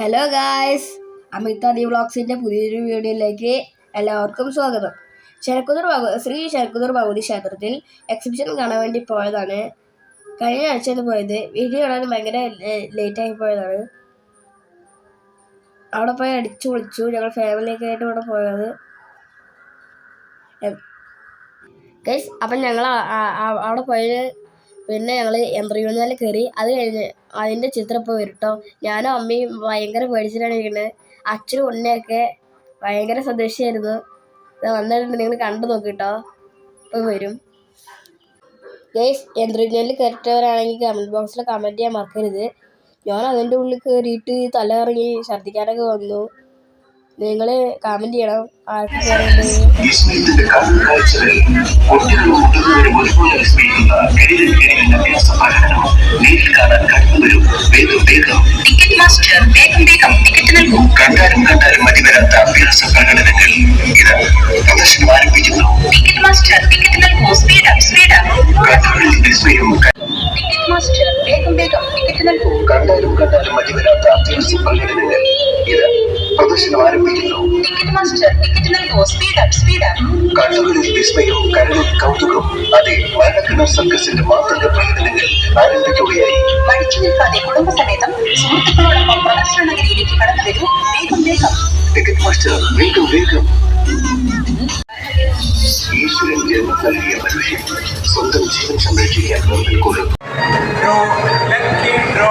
Hello guys അമിതാദി വ്ളോഗ്സിന്റെ പുതിയൊരു വീഡിയോയിലേക്ക് എല്ലാവർക്കും സ്വാഗതം. ശരക്കുതർ ഭഗ ശ്രീ ശരക്കുതർ ഭഗവതി ക്ഷേത്രത്തിൽ എക്സിബിഷൻ കാണാൻ വേണ്ടി പോയതാണ്. കഴിഞ്ഞ ആഴ്ചയാണ് പോയത്. വീഡിയോ കാണാൻ ഭയങ്കര ലേറ്റായി പോയതാണ്. അവിടെ പോയി അടിച്ചു പൊളിച്ചു. ഞങ്ങൾ ഫാമിലിയൊക്കെ ആയിട്ട് ഇവിടെ പോയത്. അപ്പം ഞങ്ങൾ അവിടെ പോയത് പിന്നെ ഞങ്ങൾ യന്ത്രയൂണിൽ കയറി അത് കഴിഞ്ഞ് അതിന്റെ ചിത്രം ഇപ്പോൾ വരട്ടോ ഞാനും അമ്മയും ഭയങ്കര പേടിച്ചിട്ടാണ് ഇരിക്കുന്നത് അച്ഛനും ഉണ്ണയൊക്കെ ഭയങ്കര സന്തോഷമായിരുന്നു വന്നിട്ടുണ്ട് നിങ്ങൾ കണ്ടു നോക്കിട്ടോ ഇപ്പോൾ വരും ഗൈസ് യന്ത്രയൂണിൽ കയറിട്ടവരാണെങ്കിൽ കമന്റ് ബോക്സിൽ കമന്റ് ചെയ്യാൻ മറക്കരുത് ഞാൻ അതിന്റെ ഉള്ളിൽ കയറിയിട്ട് തല ഇറങ്ങി ഛർദ്ദിക്കാനൊക്കെ വന്നു നിങ്ങൾ കമന്റ് ചെയ്യണം ആർക്ക് കയറേണ്ടത് കണ്ടാലും മതി വരാത്ത അഭ്യാസ പ്രകടനങ്ങൾ ഇത് പ്രദർശനം ആരംഭിക്കുന്നു. ടിക്കറ്റ് മാസ്റ്റർ ടിക്കറ്റ് നൽകൂ സ്പീഡ് അപ്പ് സ്പീഡ് അപ്പ് വിസ്മയം ടിക്കറ്റ് മാസ്റ്റർ വേഗം വേഗം ടിക്കറ്റ് നൽകൂ കണ്ടാലും കണ്ടാലും മതിവരാത്ത അഭ്യാസ പ്രകടനങ്ങൾ ഇത് പ്രദർശനം മാസ്റ്റർ നൽകൂ സ്പീഡ് അപ്പ് സ്പീഡ് അപ്പ് കണ്ണുകളിൽ വിസ്മയവും കരളിൽ കൗതുകം അതെ മരണക്കിണർ സർക്കസിന്റെ മാതൃക പ്രകടനങ്ങൾ ആരംഭിക്കുകയായി. മടിച്ചു നിൽക്കാതെ കുടുംബസമേതം സുഹൃത്തുക്കളോടൊപ്പം പ്രദർശന നഗരിയിലേക്ക് കടന്നു വരൂ. വേഗം വേഗം. ടിക്കറ്റ് മാസ്റ്റർ വേഗം വേഗം. ഈശ്വരൻ ജന്മം നൽകിയ മനുഷ്യൻ സ്വന്തം ജീവൻ സംരക്ഷിക്കാൻ മുമ്പിൽ കൊള്ളും draw lucky draw